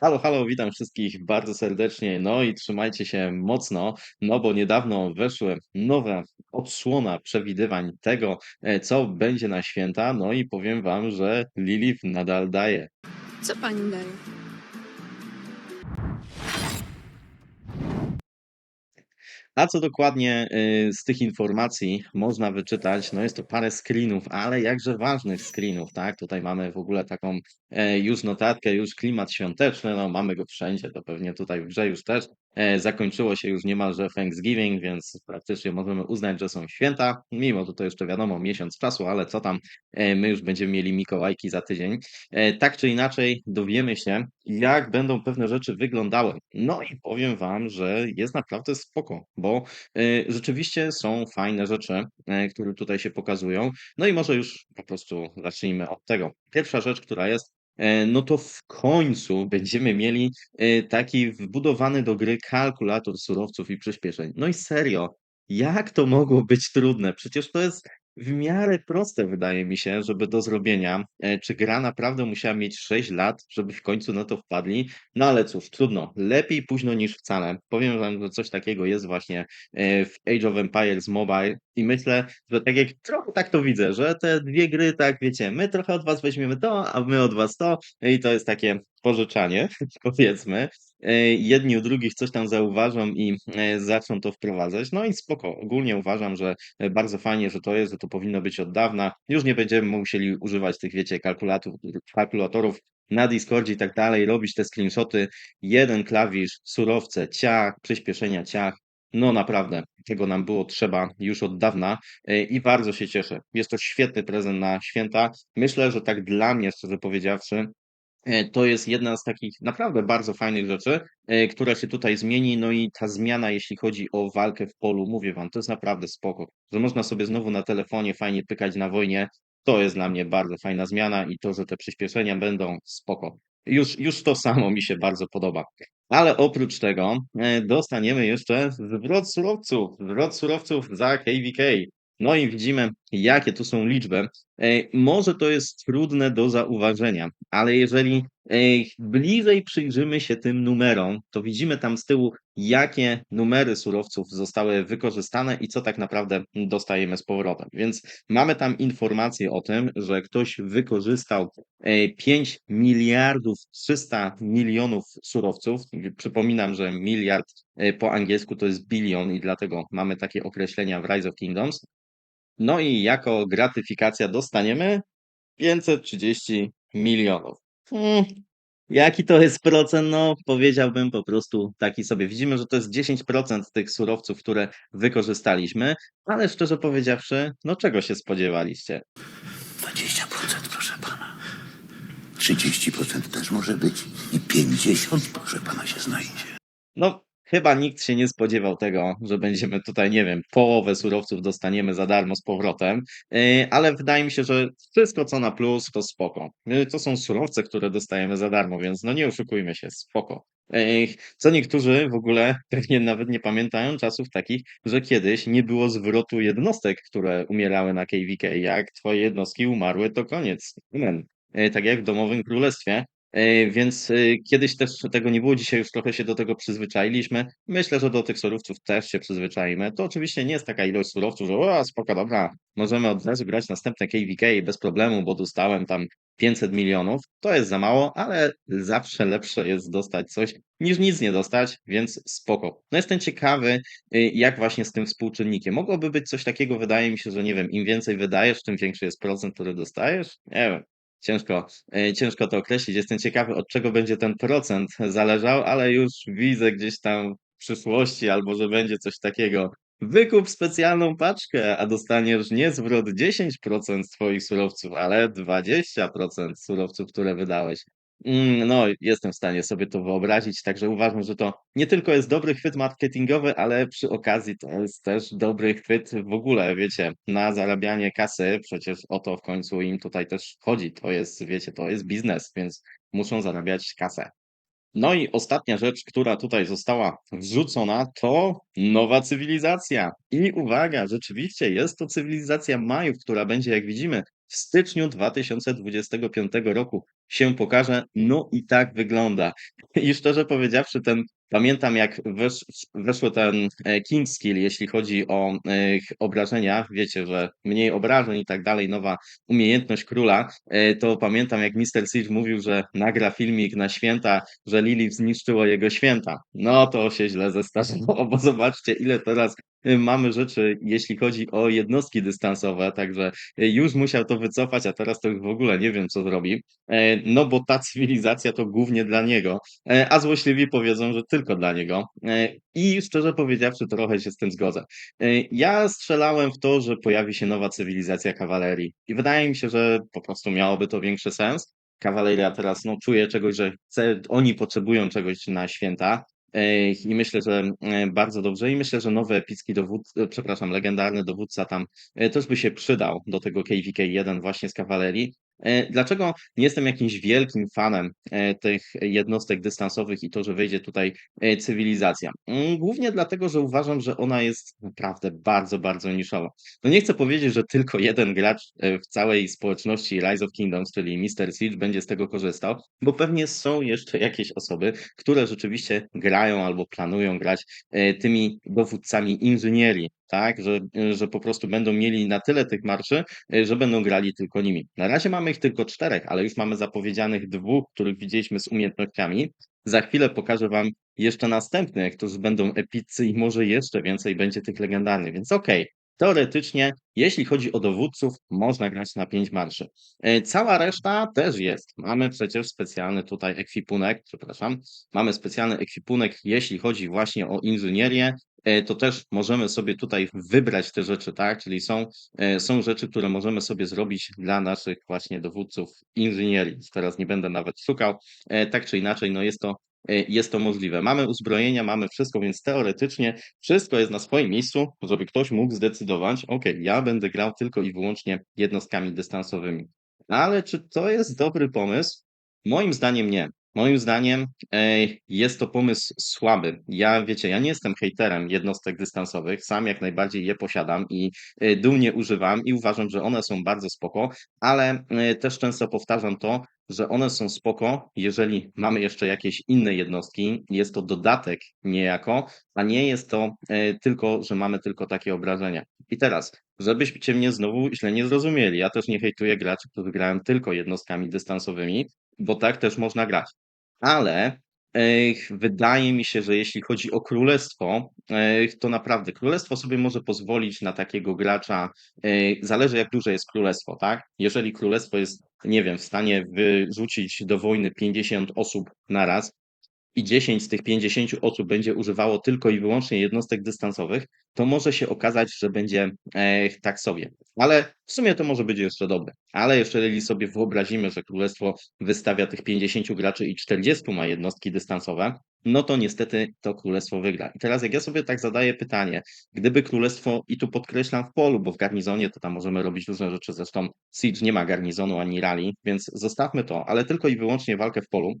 Halo, halo, witam wszystkich bardzo serdecznie. No i trzymajcie się mocno, no bo niedawno weszły nowe odsłona przewidywań tego, e, co będzie na święta. No i powiem wam, że Lilith nadal daje. Co pani daje? A co dokładnie y, z tych informacji można wyczytać? No jest to parę screenów, ale jakże ważnych screenów, tak? Tutaj mamy w ogóle taką e, już notatkę, już klimat świąteczny, no mamy go wszędzie, to pewnie tutaj w grze już też. E, zakończyło się już niemalże Thanksgiving, więc praktycznie możemy uznać, że są święta, mimo że to jeszcze wiadomo miesiąc czasu, ale co tam, e, my już będziemy mieli Mikołajki za tydzień. E, tak czy inaczej dowiemy się, jak będą pewne rzeczy wyglądały. No i powiem wam, że jest naprawdę spoko, bo rzeczywiście są fajne rzeczy, które tutaj się pokazują. No i może już po prostu zacznijmy od tego. Pierwsza rzecz, która jest, no to w końcu będziemy mieli y, taki wbudowany do gry kalkulator surowców i przyspieszeń. No i serio, jak to mogło być trudne? Przecież to jest w miarę proste, wydaje mi się, żeby do zrobienia. E, Czy gra naprawdę musiała mieć 6 lat, żeby w końcu na to wpadli? No ale cóż, trudno. Lepiej późno niż wcale. Powiem wam, że coś takiego jest właśnie e, w Age of Empires Mobile i myślę, że tak jak trochę tak to widzę, że te dwie gry, tak wiecie, my trochę od was weźmiemy to, a my od was to i to jest takie pożyczanie, powiedzmy. E, Jedni u drugich coś tam zauważą i e, zaczną to wprowadzać. No i spoko. Ogólnie uważam, że e, bardzo fajnie, że to jest, że to powinno być od dawna. Już nie będziemy musieli używać tych, wiecie, kalkulatorów, na Discordzie i tak dalej, robić te screenshoty, jeden klawisz, surowce, ciach, przyspieszenia ciach. No naprawdę, tego nam było trzeba już od dawna i bardzo się cieszę. Jest to świetny prezent na święta. Myślę, że tak dla mnie, szczerze powiedziawszy, to jest jedna z takich naprawdę bardzo fajnych rzeczy, e, która się tutaj zmieni. No i ta zmiana, jeśli chodzi o walkę w polu, mówię wam, to jest naprawdę spoko, że można sobie znowu na telefonie fajnie pykać na wojnie. To jest dla mnie bardzo fajna zmiana i to, że te przyspieszenia będą spoko. Już, już to samo mi się bardzo podoba. Ale oprócz tego e, dostaniemy jeszcze zwrot surowców, zwrot surowców za KVK. No i widzimy, jakie tu są liczby. E, Może to jest trudne do zauważenia, ale jeżeli e, bliżej przyjrzymy się tym numerom, to widzimy tam z tyłu, jakie numery surowców zostały wykorzystane i co tak naprawdę dostajemy z powrotem. Więc mamy tam informację o tym, że ktoś wykorzystał e, 5 miliardów 300 milionów surowców. Przypominam, że miliard e, po angielsku to jest bilion i dlatego mamy takie określenia w Rise of Kingdoms. No i jako gratyfikacja dostaniemy 530 milionów. Hmm, jaki to jest procent? No, powiedziałbym po prostu taki sobie. Widzimy, że to jest 10% tych surowców, które wykorzystaliśmy, ale szczerze powiedziawszy, no czego się spodziewaliście? 20% proszę pana. 30% też może być i 50% proszę pana się znajdzie. No, chyba nikt się nie spodziewał tego, że będziemy tutaj, nie wiem, połowę surowców dostaniemy za darmo z powrotem, yy, ale wydaje mi się, że wszystko co na plus to spoko. Yy, To są surowce, które dostajemy za darmo, więc no nie oszukujmy się, spoko. Yy, Co niektórzy w ogóle pewnie nawet nie pamiętają czasów takich, że kiedyś nie było zwrotu jednostek, które umierały na KVK. Jak twoje jednostki umarły, to koniec. Amen. Tak jak w Domowym Królestwie. E, Więc e, kiedyś też tego nie było, dzisiaj już trochę się do tego przyzwyczailiśmy. Myślę, że do tych surowców też się przyzwyczaimy. To oczywiście nie jest taka ilość surowców, że o, spoko, dobra, możemy od razu grać następne KVK bez problemu, bo dostałem tam 500 milionów. To jest za mało, ale zawsze lepsze jest dostać coś niż nic nie dostać, więc spoko. No jestem ciekawy, y, jak właśnie z tym współczynnikiem. Mogłoby być coś takiego, wydaje mi się, że nie wiem, im więcej wydajesz, tym większy jest procent, który dostajesz. Nie wiem. Ciężko, e, ciężko to określić. Jestem ciekawy, od czego będzie ten procent zależał, ale już widzę gdzieś tam w przyszłości, albo że będzie coś takiego. Wykup specjalną paczkę, a dostaniesz nie zwrot 10% twoich surowców, ale 20% surowców, które wydałeś. Mm, No, jestem w stanie sobie to wyobrazić, także uważam, że to nie tylko jest dobry chwyt marketingowy, ale przy okazji to jest też dobry chwyt w ogóle, wiecie, na zarabianie kasy. Przecież o to w końcu im tutaj też chodzi. To jest, wiecie, to jest biznes, więc muszą zarabiać kasę. No i ostatnia rzecz, która tutaj została wrzucona, to nowa cywilizacja. I uwaga, rzeczywiście jest to cywilizacja Majów, która będzie, jak widzimy, w styczniu 2025 roku. Się pokaże. No i tak wygląda. I szczerze powiedziawszy, ten pamiętam jak wesz weszło ten, e, king skill, jeśli chodzi o, e, obrażenia. Wiecie, że mniej obrażeń i tak dalej, nowa umiejętność króla. E, to pamiętam jak Mister Siege mówił, że nagra filmik na święta, że Lilith zniszczyło jego święta. No to się źle zestarzało, bo zobaczcie ile teraz, mamy rzeczy, jeśli chodzi o jednostki dystansowe, także, y, już musiał to wycofać, a teraz to już w ogóle nie wiem co zrobi. E, no bo ta cywilizacja to głównie dla niego, e, a złośliwi powiedzą, że tylko dla niego. E, I szczerze powiedziawszy trochę się z tym zgodzę. E, ja strzelałem w to, że pojawi się nowa cywilizacja kawalerii i wydaje mi się, że po prostu miałoby to większy sens. Kawaleria teraz, no, czuje czegoś, że chce oni potrzebują czegoś na święta, e, i myślę, że, e, bardzo dobrze i myślę, że nowy epicki dowódca, przepraszam, legendarny dowódca tam, e, też by się przydał do tego KVK 1 właśnie z kawalerii. E, dlaczego nie jestem jakimś wielkim fanem, e, tych jednostek dystansowych i to, że wejdzie tutaj, e, cywilizacja? Mm, głównie dlatego, że uważam, że ona jest naprawdę bardzo, bardzo niszowa. No nie chcę powiedzieć, że tylko jeden gracz, w całej społeczności Rise of Kingdoms, czyli Mister Siege będzie z tego korzystał, bo pewnie są jeszcze jakieś osoby, które rzeczywiście grają albo planują grać, tymi dowódcami inżynierii, tak? Że, że po prostu będą mieli na tyle tych marszy, e, że będą grali tylko nimi. Na razie mamy ich tylko 4, ale już mamy zapowiedzianych 2, których widzieliśmy z umiejętnościami. Za chwilę pokażę wam jeszcze następnych, którzy będą epiccy i może jeszcze więcej będzie tych legendarnych, więc okej. Teoretycznie, jeśli chodzi o dowódców, można grać na 5 marszy. E, cała reszta też jest. Mamy przecież specjalny tutaj ekwipunek, przepraszam, mamy specjalny ekwipunek, jeśli chodzi właśnie o inżynierię, to też możemy sobie tutaj wybrać te rzeczy, tak? Czyli są, e, są rzeczy, które możemy sobie zrobić dla naszych właśnie dowódców inżynierii. Teraz nie będę nawet szukał. E, tak czy inaczej, no jest to, e, jest to możliwe. Mamy uzbrojenia, mamy wszystko, więc teoretycznie wszystko jest na swoim miejscu, żeby ktoś mógł zdecydować, ok, ja będę grał tylko i wyłącznie jednostkami dystansowymi. Ale czy to jest dobry pomysł? Moim zdaniem nie. Moim zdaniem e, jest to pomysł słaby. Ja, wiecie, ja nie jestem hejterem jednostek dystansowych, sam jak najbardziej je posiadam i e, dumnie używam i uważam, że one są bardzo spoko, ale e, też często powtarzam to, że one są spoko, jeżeli mamy jeszcze jakieś inne jednostki, jest to dodatek niejako, a nie jest to tylko, że mamy tylko takie obrażenia. I teraz, żebyście mnie znowu źle nie zrozumieli, ja też nie hejtuję graczy, którzy grają tylko jednostkami dystansowymi, bo tak też można grać. Ale, wydaje mi się, że jeśli chodzi o królestwo, to naprawdę królestwo sobie może pozwolić na takiego gracza, zależy jak duże jest królestwo, tak? Jeżeli królestwo jest, nie wiem, w stanie wyrzucić do wojny 50 osób naraz i 10 z tych 50 osób będzie używało tylko i wyłącznie jednostek dystansowych, to może się okazać, że będzie, eh, tak sobie. Ale w sumie to może być jeszcze dobre. Ale jeżeli sobie wyobrazimy, że królestwo wystawia tych 50 graczy i 40 ma jednostki dystansowe, no to niestety to królestwo wygra. I teraz jak ja sobie tak zadaję pytanie, gdyby królestwo i tu podkreślam w polu, bo w garnizonie to tam możemy robić różne rzeczy, zresztą Siege nie ma garnizonu ani rally, więc zostawmy to, ale tylko i wyłącznie walkę w polu.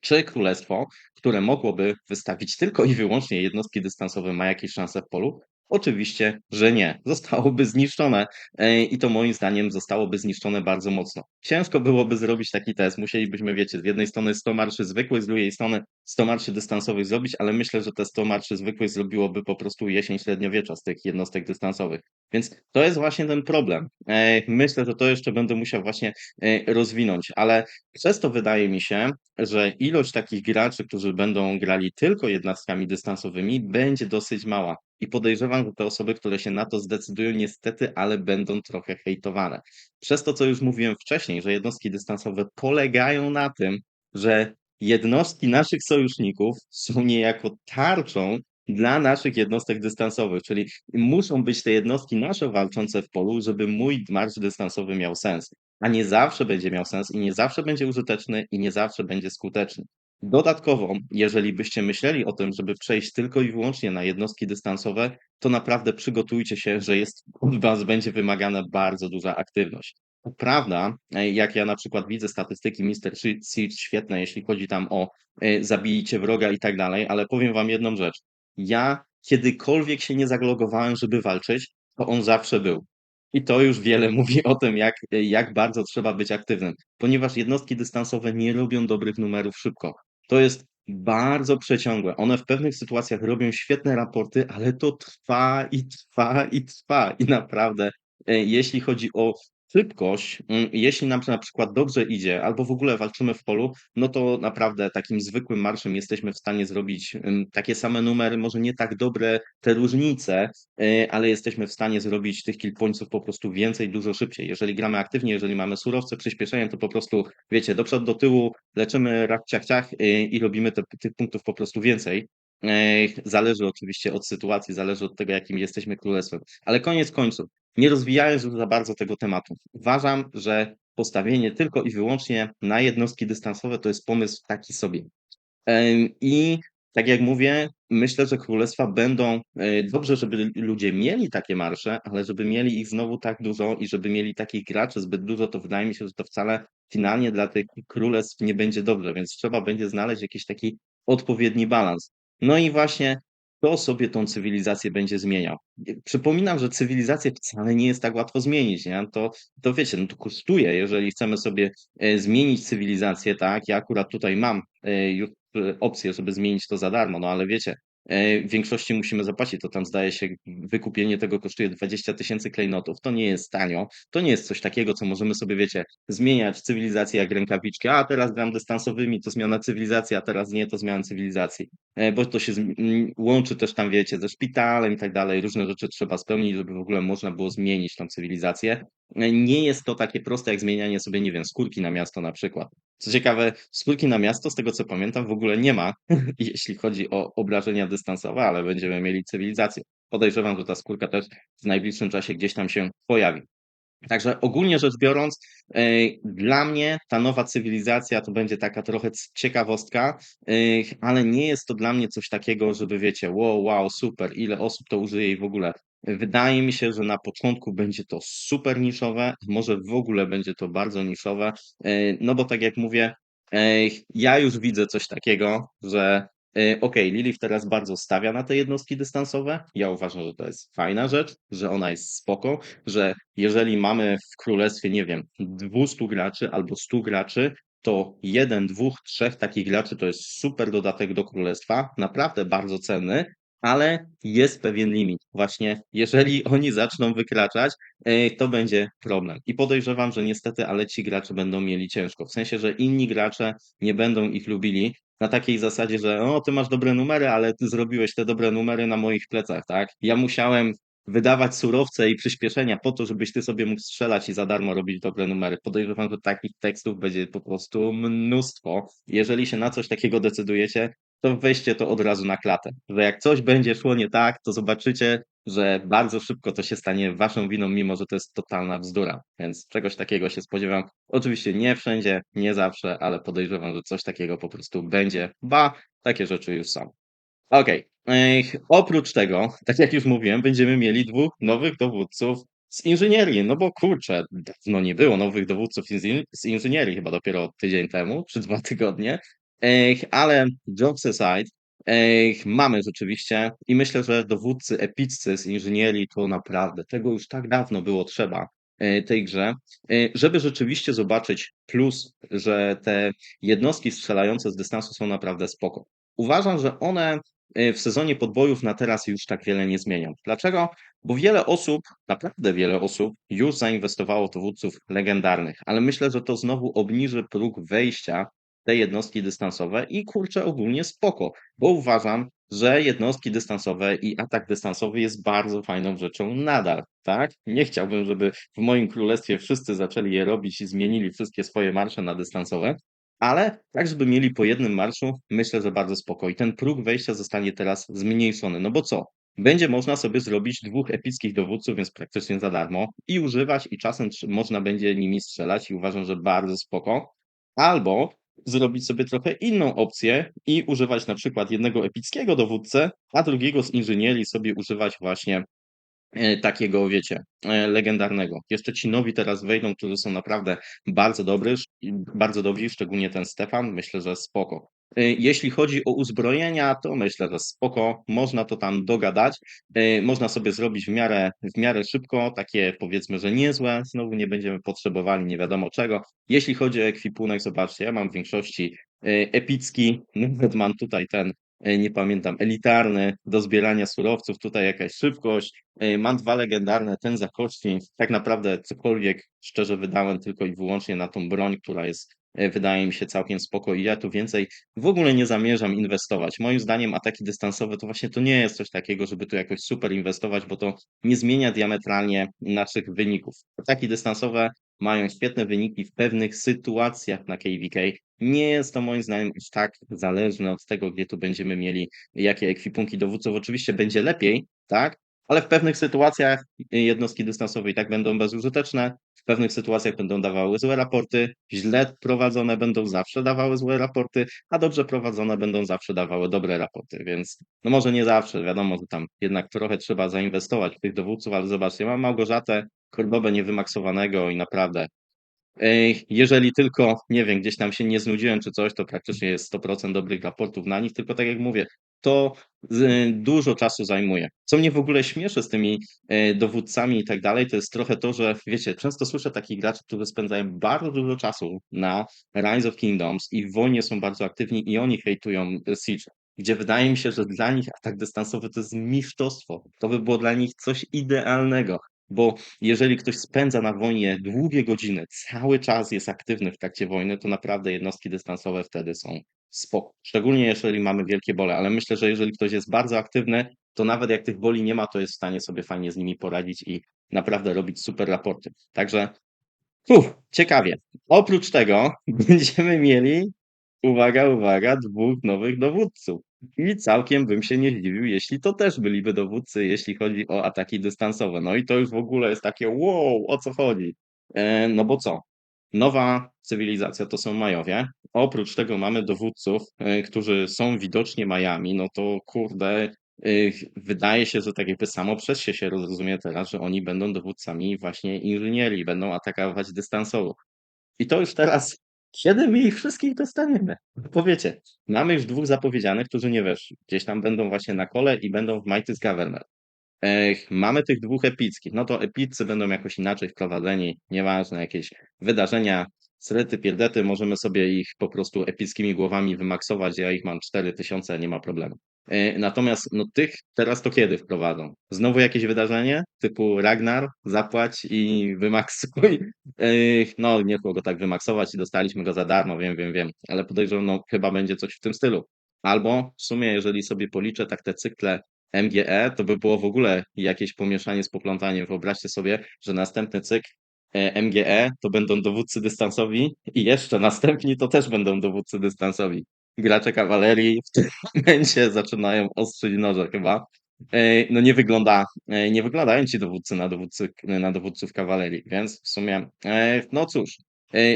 Czy królestwo, które mogłoby wystawić tylko i wyłącznie jednostki dystansowe ma jakieś szanse w polu? Oczywiście, że nie. Zostałoby zniszczone, e, i to moim zdaniem zostałoby zniszczone bardzo mocno. Ciężko byłoby zrobić taki test. Musielibyśmy, wiecie, z jednej strony 100 marszy zwykłych, z drugiej strony 100 marszy dystansowych zrobić, ale myślę, że te 100 marszy zwykłych zrobiłoby po prostu jesień średniowiecza z tych jednostek dystansowych. Więc to jest właśnie ten problem. E, myślę, że to jeszcze będę musiał właśnie, e, rozwinąć, ale przez to wydaje mi się, że ilość takich graczy, którzy będą grali tylko jednostkami dystansowymi, będzie dosyć mała. I podejrzewam, że te osoby, które się na to zdecydują, niestety, ale będą trochę hejtowane. Przez to, co już mówiłem wcześniej, że jednostki dystansowe polegają na tym, że jednostki naszych sojuszników są niejako tarczą dla naszych jednostek dystansowych, czyli muszą być te jednostki nasze walczące w polu, żeby mój marsz dystansowy miał sens. A nie zawsze będzie miał sens i nie zawsze będzie użyteczny i nie zawsze będzie skuteczny. Dodatkowo, jeżeli byście myśleli o tym, żeby przejść tylko i wyłącznie na jednostki dystansowe, to naprawdę przygotujcie się, że jest od was będzie wymagana bardzo duża aktywność. Prawda, e, jak ja na przykład widzę statystyki Mister Siege świetne, jeśli chodzi tam o, e, zabijcie wroga i tak dalej, ale powiem wam jedną rzecz. Ja kiedykolwiek się nie zalogowałem, żeby walczyć, to on zawsze był. I to już wiele mówi o tym, jak jak bardzo trzeba być aktywnym, ponieważ jednostki dystansowe nie robią dobrych numerów szybko. To jest bardzo przeciągłe. One w pewnych sytuacjach robią świetne raporty, ale to trwa i trwa i trwa i naprawdę, e, jeśli chodzi o szybkość, mm, jeśli nam na przykład dobrze idzie albo w ogóle walczymy w polu, no to naprawdę takim zwykłym marszem jesteśmy w stanie zrobić, ym, takie same numery, może nie tak dobre te różnice, e, ale jesteśmy w stanie zrobić tych kill pointsów po prostu więcej, dużo szybciej. Jeżeli gramy aktywnie, jeżeli mamy surowce, przyspieszenie, to po prostu, wiecie, do przodu, do tyłu, leczymy rak, ciach, ciach, y, i robimy te tych punktów po prostu więcej. Zależy oczywiście od sytuacji, zależy od tego, jakim jesteśmy królestwem. Ale koniec końców, nie rozwijając za bardzo tego tematu, uważam, że postawienie tylko i wyłącznie na jednostki dystansowe to jest pomysł taki sobie. I tak jak mówię, myślę, że królestwa będą e, dobrze, żeby ludzie mieli takie marsze, ale żeby mieli ich znowu tak dużo i żeby mieli takich graczy zbyt dużo, to wydaje mi się, że to wcale finalnie dla tych królestw nie będzie dobrze, więc trzeba będzie znaleźć jakiś taki odpowiedni balans. No i właśnie kto sobie tą cywilizację będzie zmieniał. Przypominam, że cywilizację wcale nie jest tak łatwo zmienić, nie? To to wiecie, no to kosztuje, jeżeli chcemy sobie, e, zmienić cywilizację, tak? Ja akurat tutaj mam, e, już, e, opcję, żeby zmienić to za darmo, no ale wiecie, w większości musimy zapłacić, to tam zdaje się wykupienie tego kosztuje 20 000 klejnotów. To nie jest tanio, to nie jest coś takiego, co możemy sobie, wiecie, zmieniać cywilizację jak rękawiczki. A teraz gram dystansowymi, to zmiana cywilizacji, a teraz nie, to zmiana cywilizacji. E, bo to się mm, łączy też tam, wiecie, ze szpitalem i tak dalej. Różne rzeczy trzeba spełnić, żeby w ogóle można było zmienić tą cywilizację. E, nie jest to takie proste jak zmienianie sobie, nie wiem, skórki na miasto na przykład. Co ciekawe, skórki na miasto, z tego co pamiętam, w ogóle nie ma, jeśli chodzi o obrażenia dystansowe, ale będziemy mieli cywilizację. Podejrzewam, że ta skórka też w najbliższym czasie gdzieś tam się pojawi. Także ogólnie rzecz biorąc, e, dla mnie ta nowa cywilizacja to będzie taka trochę ciekawostka, e, ale nie jest to dla mnie coś takiego, żeby wiecie, wow, wow, super, ile osób to użyje i w ogóle. Wydaje mi się, że na początku będzie to super niszowe, może w ogóle będzie to bardzo niszowe, e, no bo tak jak mówię, e, ja już widzę coś takiego, że e, okej, Lilith teraz bardzo stawia na te jednostki dystansowe. Ja uważam, że to jest fajna rzecz, że ona jest spoko, że jeżeli mamy w królestwie, nie wiem, 200 graczy albo 100 graczy, to 1, 2, 3 takich graczy to jest super dodatek do królestwa, naprawdę bardzo cenny, ale jest pewien limit. Właśnie jeżeli oni zaczną wykraczać, e, to będzie problem. I podejrzewam, że niestety, ale ci gracze będą mieli ciężko. W sensie, że inni gracze nie będą ich lubili na takiej zasadzie, że o, ty masz dobre numery, ale ty zrobiłeś te dobre numery na moich plecach, tak? Ja musiałem wydawać surowce i przyspieszenia po to, żebyś ty sobie mógł strzelać i za darmo robić dobre numery. Podejrzewam, że takich tekstów będzie po prostu mnóstwo. Jeżeli się na coś takiego decydujecie, to weźcie to od razu na klatę, że jak coś będzie szło nie tak, to zobaczycie, że bardzo szybko to się stanie waszą winą, mimo że to jest totalna bzdura. Więc czegoś takiego się spodziewam. Oczywiście nie wszędzie, nie zawsze, ale podejrzewam, że coś takiego po prostu będzie. Ba, takie rzeczy już są. Okej. Ech, oprócz tego, tak jak już mówiłem, będziemy mieli dwóch nowych dowódców z inżynierii. No bo kurczę, dawno nie było nowych dowódców z inży z inżynierii, chyba dopiero tydzień temu czy 2 tygodnie. Ale jokes aside, mamy rzeczywiście i myślę, że dowódcy epiccy z inżynierii to naprawdę tego już tak dawno było trzeba, e, tej grze, e, żeby rzeczywiście zobaczyć plus, że te jednostki strzelające z dystansu są naprawdę spoko. Uważam, że one e, w sezonie podbojów na teraz już tak wiele nie zmienią. Dlaczego? Bo wiele osób, naprawdę wiele osób już zainwestowało w dowódców legendarnych, ale myślę, że to znowu obniży próg wejścia te jednostki dystansowe i kurczę, ogólnie spoko, bo uważam, że jednostki dystansowe i atak dystansowy jest bardzo fajną rzeczą nadal, tak? Nie chciałbym, żeby w moim królestwie wszyscy zaczęli je robić i zmienili wszystkie swoje marsze na dystansowe, ale tak, żeby mieli po jednym marszu, myślę, że bardzo spoko. I ten próg wejścia zostanie teraz zmniejszony. No bo co? Będzie można sobie zrobić dwóch epickich dowódców, więc praktycznie za darmo i używać i czasem można będzie nimi strzelać i uważam, że bardzo spoko. Albo zrobić sobie trochę inną opcję i używać na przykład jednego epickiego dowódcę, a drugiego z inżynierii sobie używać właśnie e, takiego, wiecie, e, legendarnego. Jeszcze ci nowi teraz wejdą, którzy są naprawdę bardzo dobry, bardzo dobrzy, szczególnie ten Stefan, myślę, że spoko. Y, jeśli chodzi o uzbrojenia, to myślę, że spoko, można to tam dogadać. Y, można sobie zrobić w miarę w miarę szybko, takie powiedzmy, że niezłe, znowu nie będziemy potrzebowali nie wiadomo czego. Jeśli chodzi o ekwipunek, zobaczcie, ja mam w większości, y, epicki, nawet mam tutaj ten, nie pamiętam, elitarny do zbierania surowców, tutaj jakaś szybkość, mam 2 legendarne, ten za kości. Tak naprawdę cokolwiek szczerze wydałem tylko i wyłącznie na tą broń, która jest, wydaje mi się całkiem spoko i ja tu więcej w ogóle nie zamierzam inwestować. Moim zdaniem ataki dystansowe to właśnie to nie jest coś takiego, żeby tu jakoś super inwestować, bo to nie zmienia diametralnie naszych wyników. Ataki dystansowe mają świetne wyniki w pewnych sytuacjach na KVK. Nie jest to moim zdaniem aż tak zależne od tego, gdzie tu będziemy mieli jakie ekwipunki dowódców. Oczywiście będzie lepiej, tak, ale w pewnych sytuacjach jednostki dystansowe i tak będą bezużyteczne, w pewnych sytuacjach będą dawały złe raporty, źle prowadzone będą zawsze dawały złe raporty, a dobrze prowadzone będą zawsze dawały dobre raporty, więc no może nie zawsze, wiadomo, że tam jednak trochę trzeba zainwestować w tych dowódców, ale zobaczcie, mam Małgorzatę, Kordobę niewymaksowanego i naprawdę jeżeli tylko, nie wiem, gdzieś tam się nie znudziłem czy coś, to praktycznie jest 100% dobrych raportów na nich, tylko tak jak mówię, to z dużo czasu zajmuje. Co mnie w ogóle śmieszy z tymi, e, dowódcami i tak dalej, to jest trochę to, że wiecie, często słyszę takich graczy, którzy spędzają bardzo dużo czasu na Rise of Kingdoms i wojnie są bardzo aktywni i oni hejtują Siege, gdzie wydaje mi się, że dla nich atak dystansowy to jest mistrzostwo. To by było dla nich coś idealnego, bo jeżeli ktoś spędza na wojnie długie godziny, cały czas jest aktywny w trakcie wojny, to naprawdę jednostki dystansowe wtedy są spoko. Szczególnie jeżeli mamy wielkie bole, ale myślę, że jeżeli ktoś jest bardzo aktywny, to nawet jak tych boli nie ma, to jest w stanie sobie fajnie z nimi poradzić i naprawdę robić super raporty. Także Uff, ciekawie. Oprócz tego będziemy mieli, uwaga, uwaga, 2 nowych dowódców. I całkiem bym się nie zdziwił, jeśli to też byliby dowódcy, jeśli chodzi o ataki dystansowe. No i to już w ogóle jest takie wow, o co chodzi? E, no bo co? Nowa cywilizacja to są Majowie. Oprócz tego mamy dowódców, e, którzy są widocznie Majami, no to kurde, y, wydaje się, że tak jakby samo przez się się rozumie teraz, że oni będą dowódcami właśnie inżynierii, będą atakować dystansowo. I to już teraz, kiedy my ich wszystkich dostaniemy? Powiecie, mamy już 2 zapowiedzianych, którzy nie weszli. Gdzieś tam będą właśnie na kole i będą w Mighty's Governor. Ech, mamy tych 2 epickich, no to epiccy będą jakoś inaczej wprowadzeni, nieważne, jakieś wydarzenia, srety, pierdety, możemy sobie ich po prostu epickimi głowami wymaksować, ja ich mam 4000, nie ma problemu. E, natomiast no tych teraz to kiedy wprowadzą? Znowu jakieś wydarzenie typu Ragnar, zapłać i wymaksuj? Ech, no nie było go tak wymaksować i dostaliśmy go za darmo, wiem, wiem, wiem, ale podejrzewam, no chyba będzie coś w tym stylu. Albo w sumie, jeżeli sobie policzę tak te cykle MGE, to by było w ogóle jakieś pomieszanie z poplątaniem. Wyobraźcie sobie, że następny cykl e, MGE to będą dowódcy dystansowi i jeszcze następni to też będą dowódcy dystansowi. Gracze kawalerii w tym momencie zaczynają ostrzyć noże chyba. E, No nie wygląda, e, nie wyglądają ci dowódcy na, dowódcy, na dowódców kawalerii, więc w sumie, e, no cóż, e,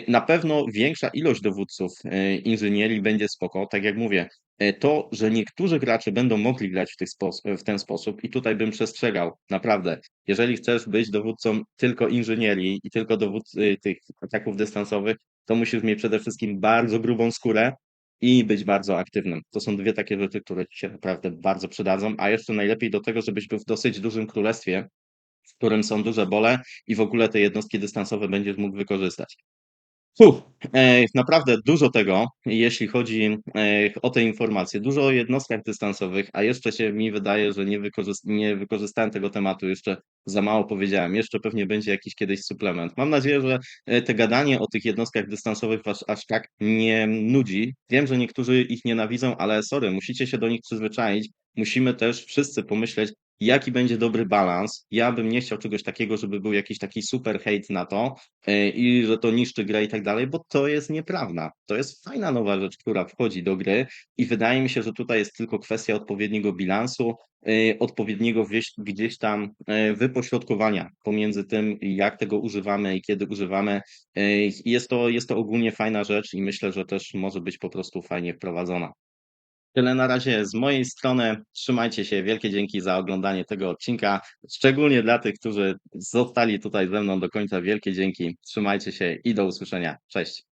na pewno większa ilość dowódców e, inżynierii będzie spoko, tak jak mówię, e, to, że niektórzy gracze będą mogli grać w, tych w ten sposób i tutaj bym przestrzegał, naprawdę, jeżeli chcesz być dowódcą tylko inżynierii i tylko dowódcy tych ataków dystansowych, to musisz mieć przede wszystkim bardzo grubą skórę i być bardzo aktywnym. To są dwie takie rzeczy, które ci się naprawdę bardzo przydadzą, a jeszcze najlepiej do tego, żebyś był w dosyć dużym królestwie, w którym są duże bole i w ogóle te jednostki dystansowe będziesz mógł wykorzystać. Fuh, e, naprawdę dużo tego, jeśli chodzi e, o te informacje. Dużo o jednostkach dystansowych, a jeszcze się mi wydaje, że nie, wykorzyst nie wykorzystałem tego tematu, jeszcze za mało powiedziałem. Jeszcze pewnie będzie jakiś kiedyś suplement. Mam nadzieję, że te gadanie o tych jednostkach dystansowych was aż tak nie nudzi. Wiem, że niektórzy ich nienawidzą, ale sorry, musicie się do nich przyzwyczaić. Musimy też wszyscy pomyśleć, jaki będzie dobry balans. Ja bym nie chciał czegoś takiego, żeby był jakiś taki super hejt na to, e, i że to niszczy grę i tak dalej, bo to jest nieprawda. To jest fajna nowa rzecz, która wchodzi do gry i wydaje mi się, że tutaj jest tylko kwestia odpowiedniego bilansu, e, odpowiedniego gdzieś tam, e, wypośrodkowania pomiędzy tym, jak tego używamy i kiedy używamy. Jest to jest to ogólnie fajna rzecz i myślę, że też może być po prostu fajnie wprowadzona. Tyle na razie z mojej strony. Trzymajcie się. Wielkie dzięki za oglądanie tego odcinka. Szczególnie dla tych, którzy zostali tutaj ze mną do końca. Wielkie dzięki. Trzymajcie się i do usłyszenia. Cześć.